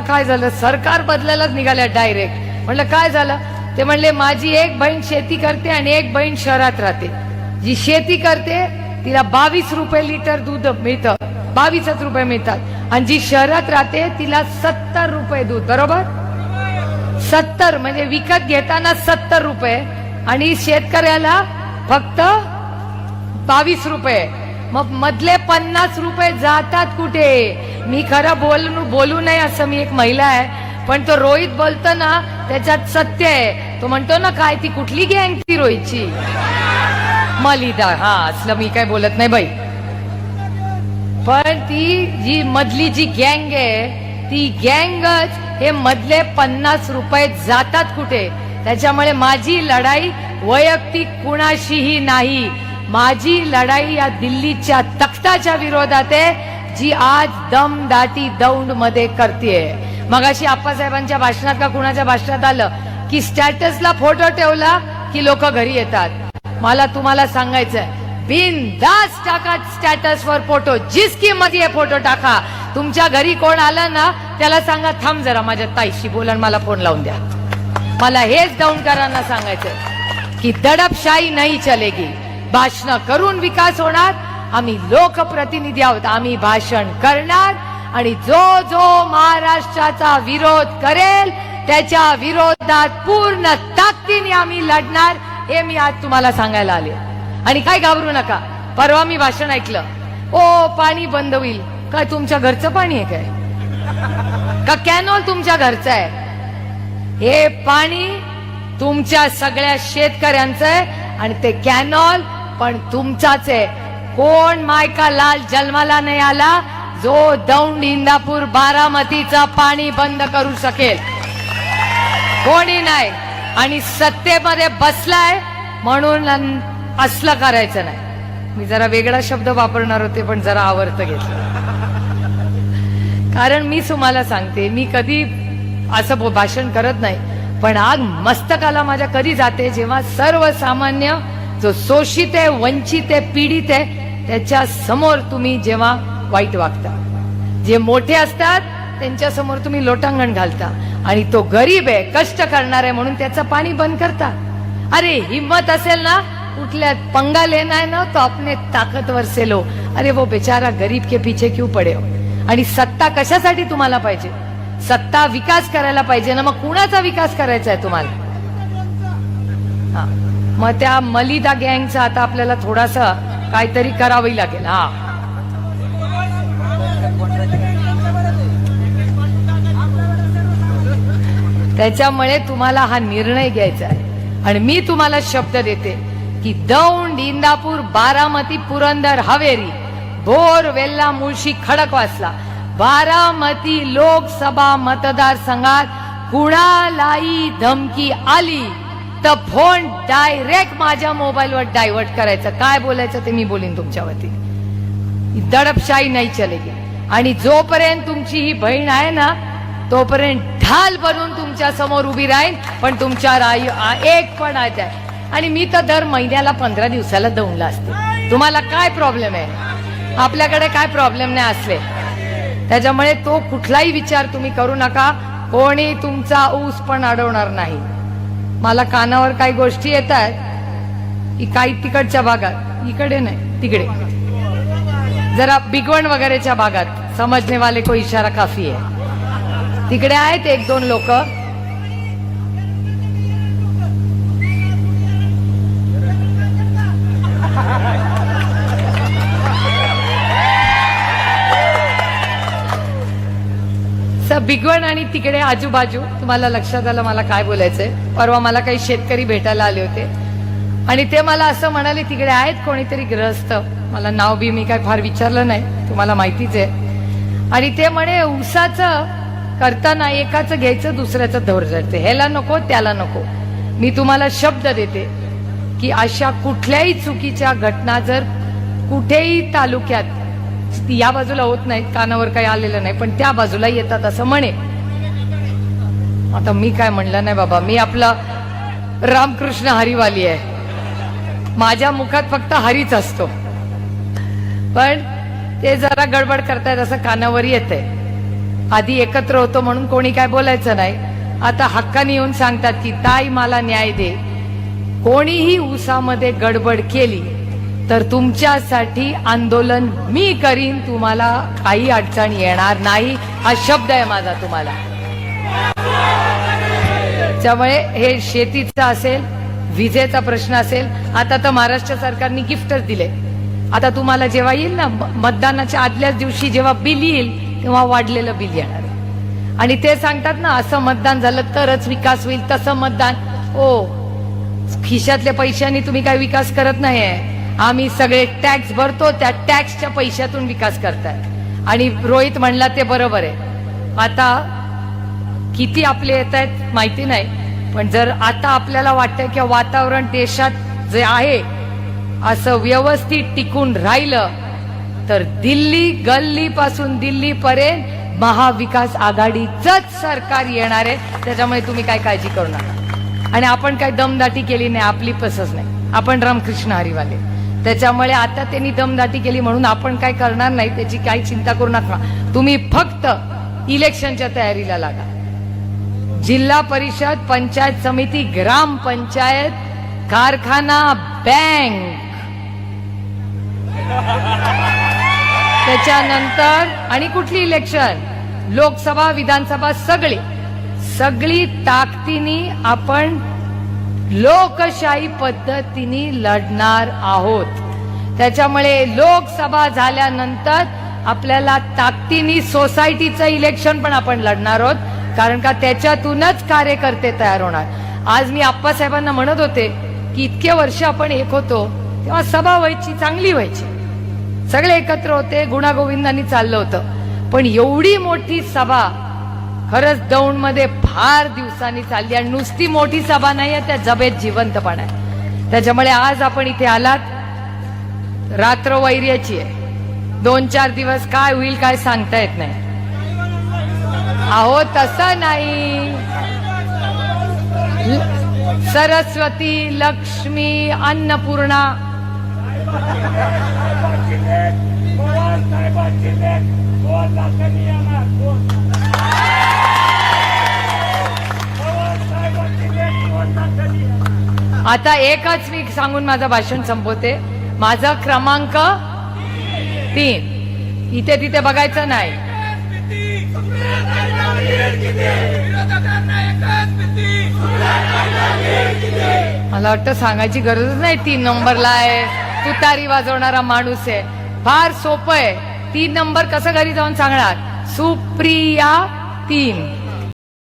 त्यांना काय झालं? सरकार बदलायलाच निघाल्या डायरेक्ट म्हणलं काय झालं? ते म्हणले माझी एक बहीण शेती करते आणि एक बहीण शहरात राहते. जी शेती करते तिला बावीस रुपये लिटर दूध मिळतं. बावीसच रुपये मिळतात. आणि जी शहरात राहते तिला सत्तर रुपये दूध. बरोबर? सत्तर म्हणजे विकत घेताना सत्तर रुपये. आणि शेतकऱ्याला फक्त बावीस रुपये. मग मधले पन्नास रुपये जातात कुठे? मी खरं बोल बोलू नये असं मी एक महिला आहे पण तो रोहित बोलतो ना त्याच्यात सत्य आहे. तो म्हणतो ना काय ती कुठली गँग ती रोहितची? मलिदा. हा असलं मी काय बोलत नाही बाई. पण ती जी मधली जी गँग आहे ती गँगच हे मधले पन्नास रुपये जातात कुठे? त्याच्यामुळे माझी लढाई वैयक्तिक कुणाशीही नाही. माझी लढाई या दिल्लीच्या तख्ताच्या विरोधात आहे. जी आज दम दाटी दौंडमध्ये करते मगाशी आप्पासाहेबांच्या भाषणात का कुणाच्या भाषणात आलं? की स्टॅटसला फोटो ठेवला की लोक घरी येतात. मला तुम्हाला सांगायचंय बिनदास टाका स्टॅटस वर फोटो. जिसकी मध्ये फोटो टाका. तुमच्या घरी कोण आलं ना त्याला सांगा थांब जरा माझ्या ताईशी बोला मला फोन लावून द्या. मला हेच दौंडकरांना सांगायचंय की दडपशाही नाही चलेगी. भाषण करून विकास होणार आम्ही लोकप्रतिनिधी आहोत. आम्ही भाषण करणार आणि जो जो महाराष्ट्राचा विरोध करेल त्याच्या विरोधात पूर्ण ताकदीने आम्ही लढणार हे मी आज तुम्हाला सांगायला आले. आणि काय घाबरू नका. परवा मी भाषण ऐकलं. ओ पाणी बंद होईल. काय तुमच्या घरचं पाणी आहे काय? का कॅनॉल तुमच्या घरचं आहे? हे पाणी तुमच्या सगळ्या शेतकऱ्यांचं आहे आणि ते कॅनॉल पण तुमचाच आहे. कोण मायका लाल जन्माला नाही आला जो दौंड इंदापूर बारामतीचा पाणी बंद करू शकेल. कोणी नाही. आणि सत्तेमध्ये बसलाय म्हणून अन- असलं करायचं नाही. मी जरा वेगळा शब्द वापरणार होते पण जरा आवर्त घेतलं. कारण मी तुम्हाला सांगते मी कधी असं भाषण करत नाही. पण आग मस्तकाला माझ्या कधी जाते जेव्हा सर्वसामान्य जो शोषित आहे वंचित आहे पीडित आहे त्याच्यासमोर तुम्ही जेव्हा वाईट वागता. जे मोठे असतात त्यांच्यासमोर तुम्ही लोटांगण घालता. आणि तो गरीब आहे कष्ट करणार आहे म्हणून त्याचं पाणी बंद करता. अरे हिम्मत असेल ना? कुठल्या पंगा लेना है ना तो अपने ताकदवर से लो अरे वो बेचारा गरीब के पीछे क्यों पडे हो? आणि सत्ता कशासाठी तुम्हाला पाहिजे? सत्ता विकास करायला पाहिजे ना मग कुणाचा विकास करायचा आहे तुम्हाला? हा. मग त्या मलिदा गँगचा आता आपल्याला थोडासा काहीतरी करावी लागेल हा. त्याच्यामुळे तुम्हाला हा निर्णय घ्यायचा आहे. आणि मी तुम्हाला शब्द देते की दौंड इंदापूर बारामती पुरंदर हवेरी भोर वेल्ला मुळशी खडकवासला बारामती लोकसभा मतदारसंघात कुणालाही धमकी आली? तर फोन डायरेक्ट माझ्या मोबाईलवर डायव्हर्ट करायचं. काय बोलायचं ते मी बोलीन तुमच्या वतीने दडपशाही नाही चलेगी. आणि जोपर्यंत तुमची ही बहीण आहे ना तोपर्यंत ढाल बनून तुमच्यासमोर उभी राहील पण तुमच्या आयु एक पण आहे. आणि मी तर दर महिन्याला पंधरा दिवसाला दौंडला असते. तुम्हाला काय प्रॉब्लेम आहे? आपल्याकडे काय प्रॉब्लेम नाही असले. त्याच्यामुळे तो कुठलाही विचार तुम्ही करू नका. कोणी तुमचा ऊस पण अडवणार नाही. मला कानावर काही गोष्टी येत आहेत की काही तिकडच्या भागात. इकडे नाही तिकडे. जरा बिगवण वगैरेच्या भागात. समजने वाले को इशारा काफी आहे तिकडे आहेत एक दोन लोक. बिगवण आणि तिकडे आजूबाजू तुम्हाला लक्षात आलं मला काय बोलायचंय? परवा मला काही शेतकरी भेटायला आले होते. आणि ते मला असं म्हणाले तिकडे आहेत कोणीतरी ग्रस्त. मला नाव बी मी काय फार विचारलं नाही तुम्हाला माहितीच आहे. आणि ते म्हणे उसाचं करताना एकाचं घ्यायचं दुसऱ्याचं धोर जडते ह्याला नको त्याला नको. मी तुम्हाला शब्द देते की अशा कुठल्याही चुकीच्या घटना जर कुठेही तालुक्यात ती या बाजूला होत नाहीत कानावर काही आलेलं नाही पण त्या बाजूला येतात असं म्हणे. आता मी काय म्हणलं नाही बाबा मी आपला रामकृष्ण हरिवाली आहे. माझ्या मुखात फक्त हरीच असतो. पण ते जरा गडबड करतायत असं कानावर येते आधी एकत्र होतो म्हणून कोणी काय बोलायचं नाही. आता हक्काने येऊन सांगतात की ताई मला न्याय दे. कोणीही उसामध्ये गडबड केली तर तुमच्यासाठी आंदोलन मी करीन. तुम्हाला काही अडचण येणार नाही. हा शब्द आहे माझा तुम्हाला. त्यामुळे हे शेतीचा असेल विजेचा प्रश्न असेल आता तर महाराष्ट्र सरकारने गिफ्टच दिले. आता तुम्हाला जेव्हा येईल ना म- मतदानाच्या आदल्याच दिवशी जेव्हा बिल येईल तेव्हा वाढलेलं बिल येणार. आणि ते सांगतात ना असं मतदान झालं तरच विकास होईल तसं मतदान. ओ खिशातल्या पैशांनी तुम्ही काय विकास करत नाही आम्ही सगळे टॅक्स भरतो त्या टॅक्सच्या पैशातून विकास करताय. आणि रोहित म्हणला ते बरोबर आहे. आता किती आपले येत आहेत माहिती नाही पण जर आता आपल्याला वाटतंय की वातावरण देशात जे आहे असं व्यवस्थित टिकून राहिलं तर दिल्ली गल्ली पासून दिल्ली पर्यंत महाविकास आघाडीचंच सरकार येणार आहे. त्याच्यामुळे तुम्ही काय काळजी करू नका. आणि आपण काय दमदाटी केली नाही आपली पसच नाही. आपण रामकृष्ण हरिवाले. त्याच्यामुळे आता त्यांनी दमदाटी केली म्हणून आपण काय करणार नाही त्याची काही चिंता करू नका. तुम्ही फक्त इलेक्शनच्या तयारीला लागा. जिल्हा परिषद पंचायत समिती ग्राम पंचायत कारखाना बँक. त्याच्यानंतर आणि कुठली इलेक्शन लोकसभा विधानसभा सगळी. सगळी ताकदीने आपण लोकशाही पद्धतीने लढणार आहोत. त्याच्यामुळे लोकसभा झाल्यानंतर आपल्याला ताकदीने सोसायटीचं इलेक्शन पण आपण लढणार आहोत. कारण का त्याच्यातूनच कार्यकर्ते तयार होणार. आज मी आप्पासाहेबांना म्हणत होते की इतके वर्ष आपण एक होतो तेव्हा सभा व्हायची चांगली व्हायची. सगळे एकत्र होते गुणागोविंदांनी चाललं होतं. पण एवढी मोठी सभा खरंच दौंडमध्ये फार दिवसांनी चालली आणि नुसती मोठी सभा नाही आहे त्या जबेत जिवंतपणा आहे. त्याच्यामुळे आज आपण इथे आलात. रात्र वैर्याची आहे. दोन चार दिवस काय होईल काय सांगता येत नाही. अहो तसं नाही. सरस्वती लक्ष्मी अन्नपूर्णा. आता एकच मी सांगून माझं भाषण संपवते. माझा क्रमांक तीन. इथे तिथे बघायचं नाही. मला वाटतं सांगायची गरजच नाही तीन नंबरला आहे. तुतारी वाजवणारा माणूस आहे. फार सोपं आहे. तीन नंबर कसं घरी जाऊन सांगणार? सुप्रिया तीन.